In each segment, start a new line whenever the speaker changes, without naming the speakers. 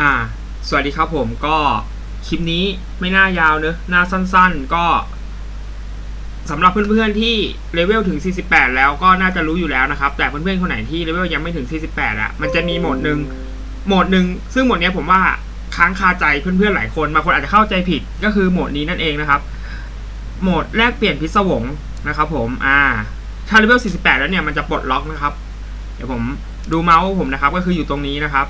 อ่า สวัสดีครับผมก็คลิปนี้ไม่น่ายาวเนอะน่าสั้นๆก็สำหรับเพื่อนๆที่เลเวลถึง 48 แล้วก็น่าจะรู้อยู่แล้วนะครับ แต่เพื่อนๆคนไหนที่เลเวลยังไม่ถึง 48อะมันจะมีโหมดหนึ่งโหมดหนึ่งซึ่งโหมดเนี้ยผมว่าค้างคาใจเพื่อนๆหลายคนบางคนอาจจะเข้าใจผิดก็คือโหมดนี้นั่นเองนะครับ โหมดแลกเปลี่ยนพิศวงนะครับ ผมอ่าถ้าเลเวล 48 แล้วเนี่ยมันจะปลดล็อกนะครับ เดี๋ยวผมดูเมาส์ผมนะครับ ก็คืออยู่ตรงนี้นะครับ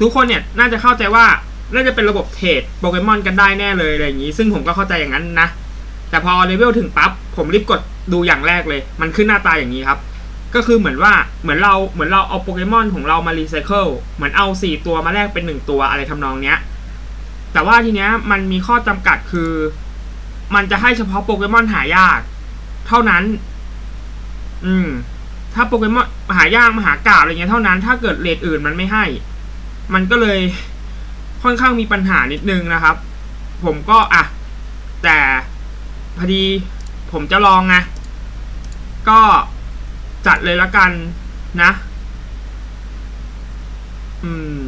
ทุกคนเนี่ยน่าจะเข้าใจว่าน่าจะเป็นระบบเทรดโปเกมอนกันได้แน่เลยอะไรอย่างนี้ ซึ่งผมก็เข้าใจอย่างนั้นนะ แต่พอเลเวลถึงปั๊บผมรีบกดดูอย่างแรกเลย มันขึ้นหน้าตาอย่างนี้ครับ ก็คือเหมือนว่าเหมือนเราเหมือนเราเอาโปเกมอนของเรามารีไซเคิลเหมือนเอาสี่ตัวมาแลกเป็นหนึ่งตัวอะไรทำนองเนี้ยแต่ว่าทีเนี้ยมันมีข้อจำกัดคือ มันจะให้เฉพาะโปเกมอนหายาก เท่านั้น อืม ถ้าโปเกมอนหายากมหากาบอะไรเงี้ยเท่านั้น ถ้าเกิดเลทอื่นมันไม่ให้ มันก็เลยค่อนข้างมีปัญหานิดนึงนะครับ ผมก็อะแต่พอดีผมจะลองไงก็จัดเลยละกันนะ อืม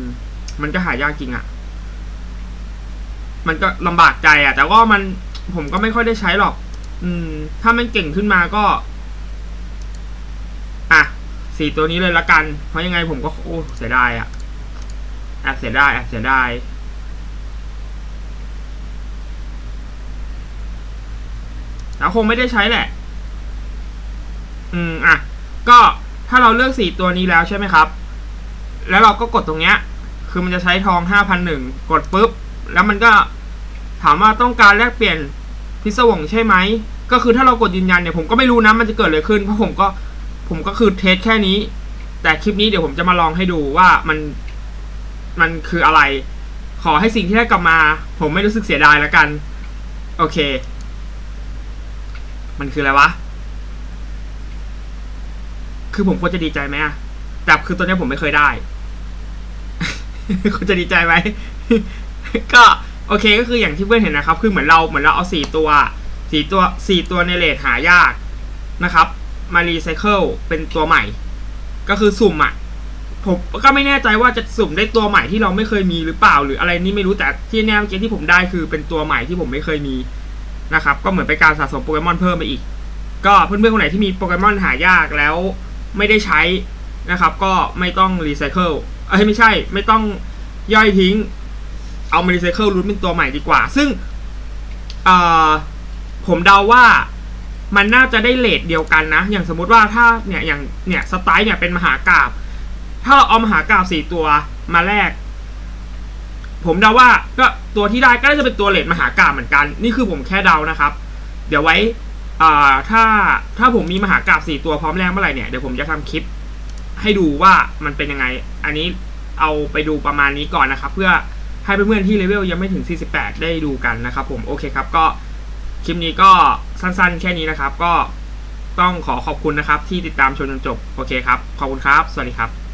มันก็หายากจริงอะ่ะ มันก็ลำบากใจอะ่ะ แต่ว่ามันผมก็ไม่ค่อยได้ใช้หรอก อืม ถ้ามันเก่งขึ้นมาก็ อะ สี่ตัวนี้เลยละกัน เพราะยังไงผมก็โอ้เสียดายอะ่ะ แอบเสียดายแอบเสียดายแล้วคงไม่ได้ใช้แหละ อืม อะ ก็ถ้าเราเลือกสี่ตัวนี้แล้วใช่ไหมครับ แล้วเราก็กดตรงเนี้ย คือมันจะใช้ทองห้าพันหนึ่งกดปุ๊บ แล้วมันก็ถามว่าต้องการแลกเปลี่ยนพิศวงใช่ไหม ก็คือถ้าเรากดยืนยันเนี่ยผมก็ไม่รู้นะมันจะเกิดอะไรขึ้น เพราะผมก็ผมก็คือเทสแค่นี้ แต่คลิปนี้เดี๋ยวผมจะมาลองให้ดูว่ามัน มันคืออะไร ขอให้สิ่งที่ได้กลับมา ผมไม่รู้สึกเสียดายแล้วกัน โอเค มันคืออะไรวะ คือผมควรจะดีใจไหมอะแต่คือตัวนี้ผมไม่เคยได้คุณจะดีใจไหม ก็โอเคก็คืออย่างที่เพื่อนเห็นนะครับ คือเหมือนเราเหมือนเราเอาสี่ตัวสี่ตัวสี่ตัวในเลทหายากนะครับ มารีไซเคิลเป็นตัวใหม่ ก็คือสุ่มอะ ผมก็ไม่แน่ใจว่าจะสุ่มได้ตัวใหม่ที่เราไม่เคยมีหรือเปล่า หรืออะไรนี่ไม่รู้แต่ที่แน่เมื่อกี้ที่ผมได้คือเป็นตัวใหม่ที่ผมไม่เคยมีนะครับ ก็เหมือนเป็นการสะสมโปเกมอนเพิ่มไปอีก ก็เพื่อนๆคนไหนที่มีโปเกมอนหายากแล้วไม่ได้ใช้นะครับ ก็ไม่ต้องรีไซเคิลเอ้ยไม่ใช่ ไม่ต้องย่อยทิ้ง เอามารีไซเคิลรุ่นเป็นตัวใหม่ดีกว่า ซึ่งเอ่อผมเดาว่ามันน่าจะได้เลทเดียวกันนะ อย่างสมมติว่าถ้าเนี่ยอย่างเนี่ยสไตล์เนี่ยเป็นมหากราบ ถ้าเราเอามหากราบสี่ตัวมาแลกผมเดาว่าก็ตัวที่ได้ก็น่าจะเป็นตัวเลทมหากราบเหมือนกัน นี่คือผมแค่เดานะครับ เดี๋ยวไว้ถ้าถ้าผมมีมหากราบสี่ตัวพร้อมแลกเมื่อไหร่เนี่ยเดี๋ยวผมจะทำคลิปให้ดูว่ามันเป็นยังไง อันนี้เอาไปดูประมาณนี้ก่อนนะครับ เพื่อให้เพื่อนๆที่เลเวลยังไม่ถึง 48 ได้ดูกันนะครับ ผมโอเคครับก็คลิปนี้ก็สั้นๆ แค่นี้นะครับ ก็ต้องขอขอบคุณนะครับ ที่ติดตามชมจนจบโอเคครับ ขอบคุณครับ สวัสดีครับ